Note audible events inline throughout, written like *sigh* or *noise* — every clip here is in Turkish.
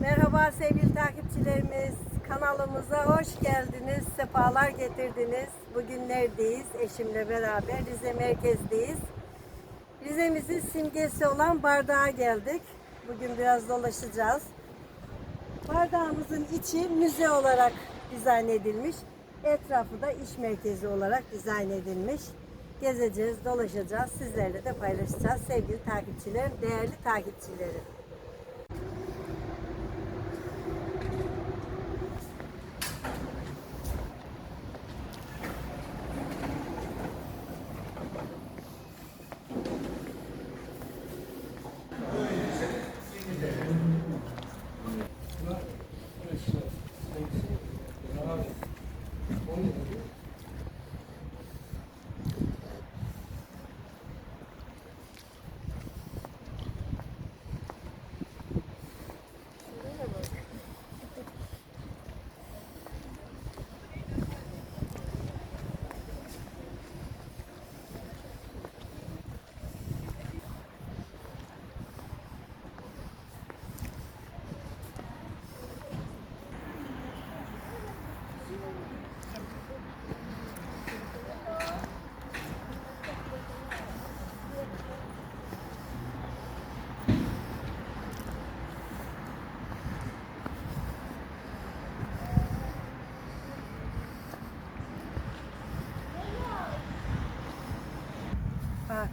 Merhaba sevgili takipçilerimiz. Kanalımıza hoş geldiniz. Sefalar getirdiniz. Bugün neredeyiz? Eşimle beraber Rize merkezdeyiz. Rize'mizin simgesi olan bardağa geldik. Bugün biraz dolaşacağız. Bardağımızın içi müze olarak dizayn edilmiş. Etrafı da iş merkezi olarak dizayn edilmiş. Gezeceğiz, dolaşacağız. Sizlerle de paylaşacağız. Sevgili takipçilerim, değerli takipçilerim.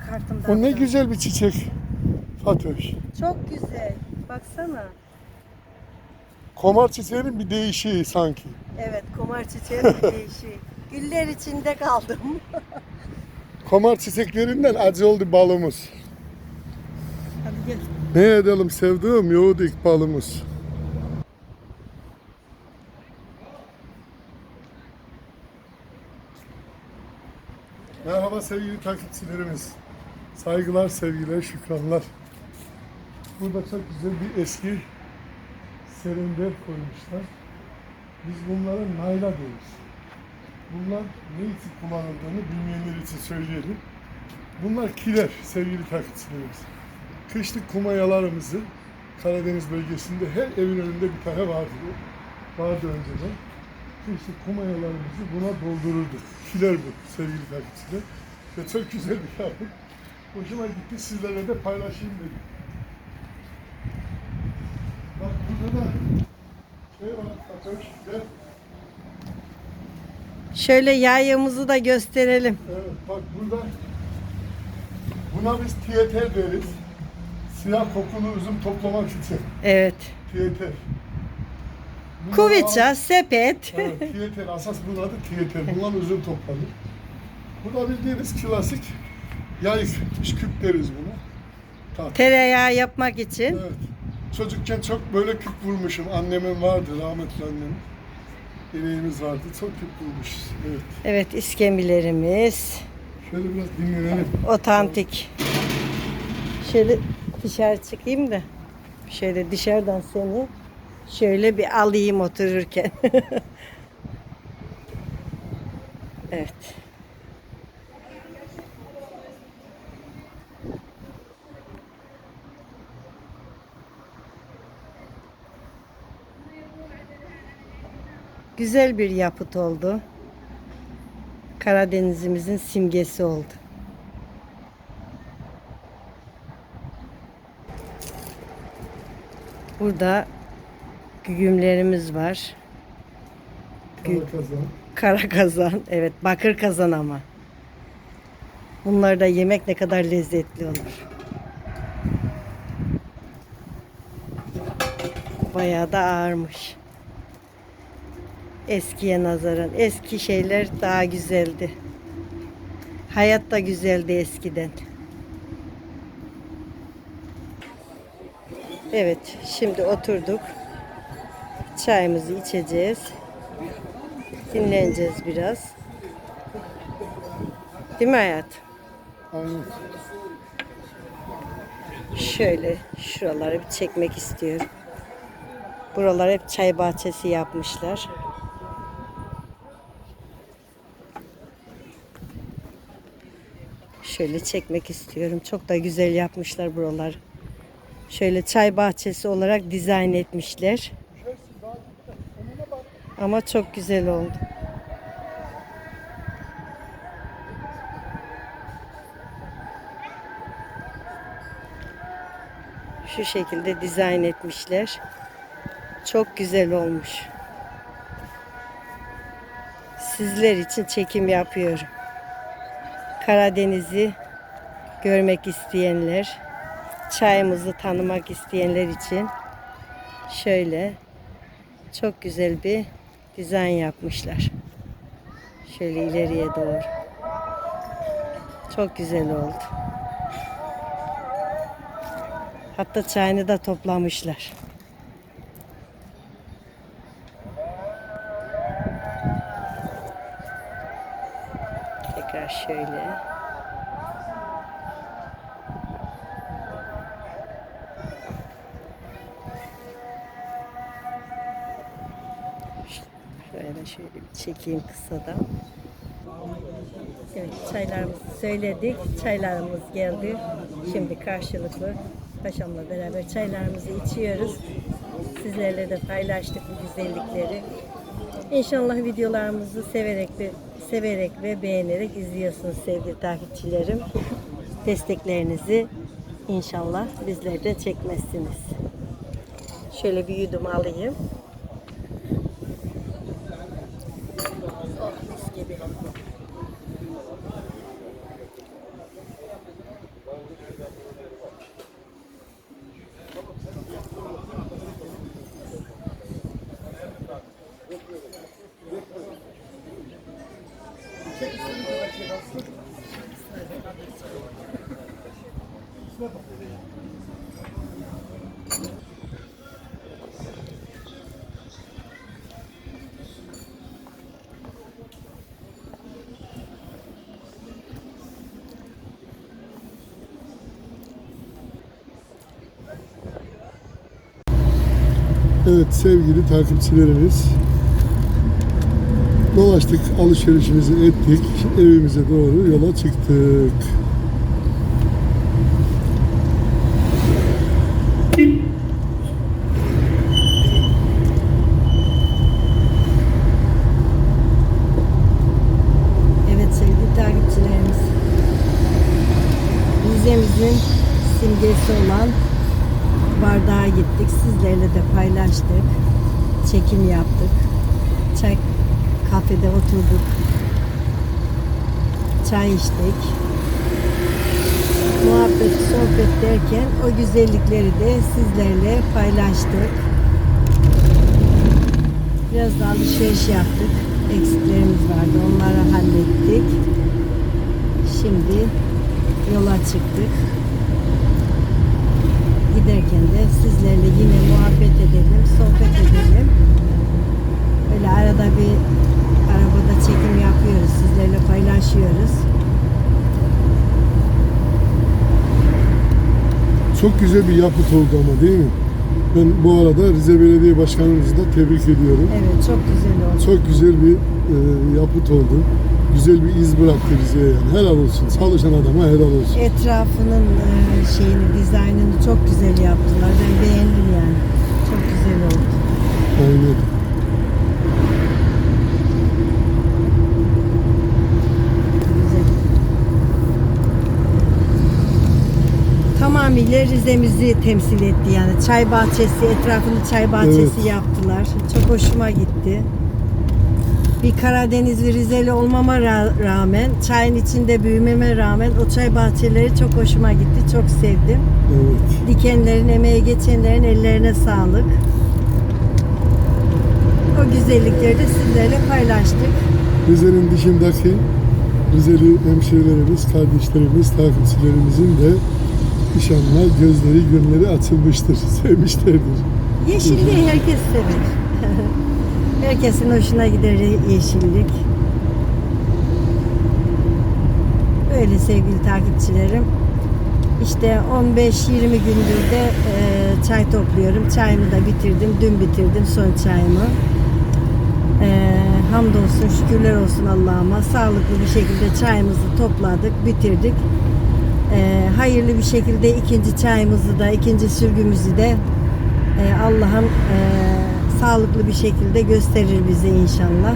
Kartımdan O ne da- güzel bir çiçek. Fatoş. Çok güzel. Baksana. Komar çiçeğinin bir değişiği sanki. Evet, komar çiçeği bir *laughs* değişik. Güller içinde kaldım. *laughs* Komar çiçeklerinden acı oldu balımız. Hadi gel. Ne edelim sevdiğim yoğurduk balımız. Merhaba sevgili takipçilerimiz. Saygılar, sevgiler, şükranlar. Burada çok güzel bir eski serender koymuşlar. Biz bunlara nayla deriz. Bunlar ne için kullanıldığını bilmeyenler için söyleyelim. Bunlar kiler sevgili takipçilerimiz. Kışlık kumayalarımızı Karadeniz bölgesinde her evin önünde bir tane vardı. Vardı önceden. Kışlık kumayalarımızı buna doldururduk. Kiler bu sevgili takipçiler. Ve çok güzel bir yapı. Hoşuma gitti sizlerle de paylaşayım dedim. Bak burada da şey var, gel. Şöyle yayımızı da gösterelim. Evet, bak burada buna biz tiyeter deriz. Siyah kokulu üzüm toplamak için. Evet. Tiyeter. Bunlar Kuvvetça, sepet. Evet, tiyeter. Asas bunun adı tiyeter. Bundan üzüm toplanır. Bu da bildiğiniz klasik yay küp deriz buna. Tahta. Tereyağı yapmak için. Evet. Çocukken çok böyle küp vurmuşum. Annemin vardı, rahmetli annemin. Yemeğimiz vardı. Çok küp vurmuşuz. Evet. Evet, iskembilerimiz. Şöyle biraz dinlenelim. Otantik. Şöyle dışarı çıkayım da. Şöyle dışarıdan seni şöyle bir alayım otururken. *laughs* evet. Güzel bir yapıt oldu. Karadenizimizin simgesi oldu. Burada güğümlerimiz var. Kara kazan. Kara kazan. Evet bakır kazan ama. Bunları da yemek ne kadar lezzetli olur. Bayağı da ağırmış. Eskiye nazaran. Eski şeyler daha güzeldi. Hayat da güzeldi eskiden. Evet, şimdi oturduk. Çayımızı içeceğiz. Dinleneceğiz biraz. Değil mi hayat? Aynen. Şöyle şuraları bir çekmek istiyorum. Buralar hep çay bahçesi yapmışlar. Şöyle çekmek istiyorum. Çok da güzel yapmışlar buralar. Şöyle çay bahçesi olarak dizayn etmişler. Ama çok güzel oldu. Şu şekilde dizayn etmişler. Çok güzel olmuş. Sizler için çekim yapıyorum. Karadeniz'i görmek isteyenler, çayımızı tanımak isteyenler için şöyle çok güzel bir dizayn yapmışlar. Şöyle ileriye doğru. Çok güzel oldu. Hatta çayını da toplamışlar. Şöyle. Şöyle şöyle bir çekeyim kısadan. Evet çaylarımızı söyledik. Çaylarımız geldi. Şimdi karşılıklı paşamla beraber çaylarımızı içiyoruz. Sizlerle de paylaştık bu güzellikleri. İnşallah videolarımızı severek ve severek ve beğenerek izliyorsunuz sevgili takipçilerim. Desteklerinizi inşallah bizlerden çekmezsiniz. Şöyle bir yudum alayım. Mis gibi. Evet sevgili takipçilerimiz dolaştık alışverişimizi ettik evimize doğru yola çıktık. Evet sevgili takipçilerimiz. Rize'mizin simgesi olan bardağa gittik. Sizlerle de paylaştık. Çekim yaptık. Çay kafede oturduk. Çay içtik. Muhabbet, sohbet derken o güzellikleri de sizlerle paylaştık. Biraz da alışveriş yaptık. Eksiklerimiz vardı. Onları hallettik. Şimdi yola çıktık. Giderken de sizlerle yine muhabbet edelim, sohbet edelim. Böyle arada bir arabada çekim yapıyoruz. Sizlerle paylaşıyoruz. Çok güzel bir yapıt oldu ama değil mi? Ben bu arada Rize Belediye Başkanımızı da tebrik ediyorum. Evet çok güzel oldu. Çok güzel bir e, yapıt oldu. Güzel bir iz bıraktı Rize'ye yani. Helal olsun. Çalışan adama helal olsun. Etrafının e, şeyini, dizaynını çok güzel yaptılar. Ben beğendim yani. Çok güzel oldu. Aynen. Güzel. Tamamıyla Rize'mizi temsil etti yani. Çay bahçesi, etrafını çay bahçesi Evet. yaptılar. Çok hoşuma gitti. Bir Karadenizli Rizeli olmama ra- rağmen, çayın içinde büyümeme rağmen o çay bahçeleri çok hoşuma gitti. Çok sevdim. Evet. Dikenlerin, emeği geçenlerin ellerine sağlık. O güzellikleri de sizlerle paylaştık. Rize'nin dışındaki Rizeli hemşehrilerimiz, kardeşlerimiz, takipçilerimizin de inşallah gözleri, gönülleri açılmıştır, *laughs* sevmişlerdir. Yeşilliği herkes sever. *laughs* Herkesin hoşuna gider yeşillik. Öyle sevgili takipçilerim. İşte 15-20 gündür de e, çay topluyorum. Çayımı da bitirdim. Dün bitirdim son çayımı. E, hamdolsun, şükürler olsun Allah'ıma. Sağlıklı bir şekilde çayımızı topladık, bitirdik. Ee, hayırlı bir şekilde ikinci çayımızı da, ikinci sürgümüzü de e, Allah'ım e, sağlıklı bir şekilde gösterir bize inşallah.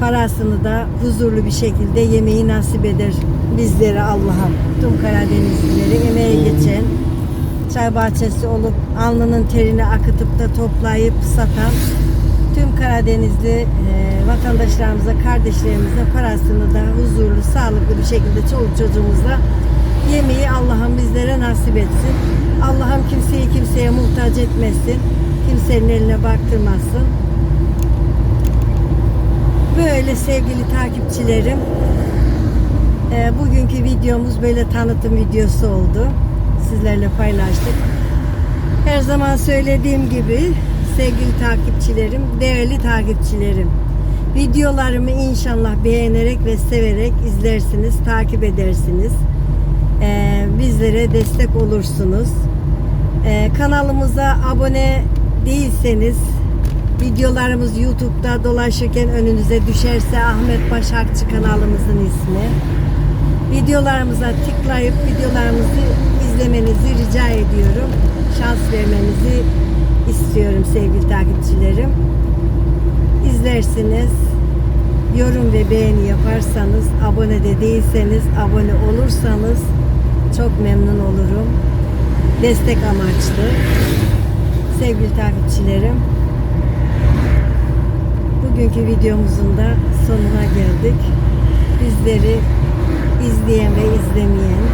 Parasını da huzurlu bir şekilde yemeği nasip eder bizlere Allah'ım. Tüm Karadenizlileri emeğe geçen, çay bahçesi olup alnının terini akıtıp da toplayıp satan tüm Karadenizli e, vatandaşlarımıza, kardeşlerimize parasını da huzurlu, sağlıklı bir şekilde çoluk çocuğumuzla yemeği Allah'ım bizlere nasip etsin. Allah'ım kimseyi kimseye muhtaç etmesin. Kimsenin eline baktırmasın. Böyle sevgili takipçilerim. e, bugünkü videomuz böyle tanıtım videosu oldu. Sizlerle paylaştık. Her zaman söylediğim gibi sevgili takipçilerim, değerli takipçilerim. Videolarımı inşallah beğenerek ve severek izlersiniz, takip edersiniz. Ee, bizlere destek olursunuz. Ee, kanalımıza abone değilseniz videolarımız YouTube'da dolaşırken önünüze düşerse Ahmet Başakçı kanalımızın ismi. Videolarımıza tıklayıp videolarımızı izlemenizi rica ediyorum. Şans vermenizi istiyorum sevgili takipçilerim. İzlersiniz, yorum ve beğeni yaparsanız, abone de değilseniz, abone olursanız çok memnun olurum. Destek amaçlı. Sevgili takipçilerim, bugünkü videomuzun da sonuna geldik. Bizleri izleyen ve izlemeyen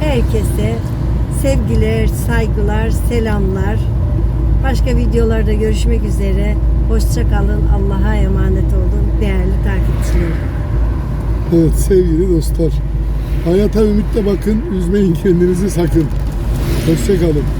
herkese sevgiler, saygılar, selamlar. Başka videolarda görüşmek üzere. Hoşça kalın. Allah'a emanet olun değerli takipçilerim. Evet sevgili dostlar. Hayata ümitle bakın, üzmeyin kendinizi sakın. Hoşçakalın. Hoşça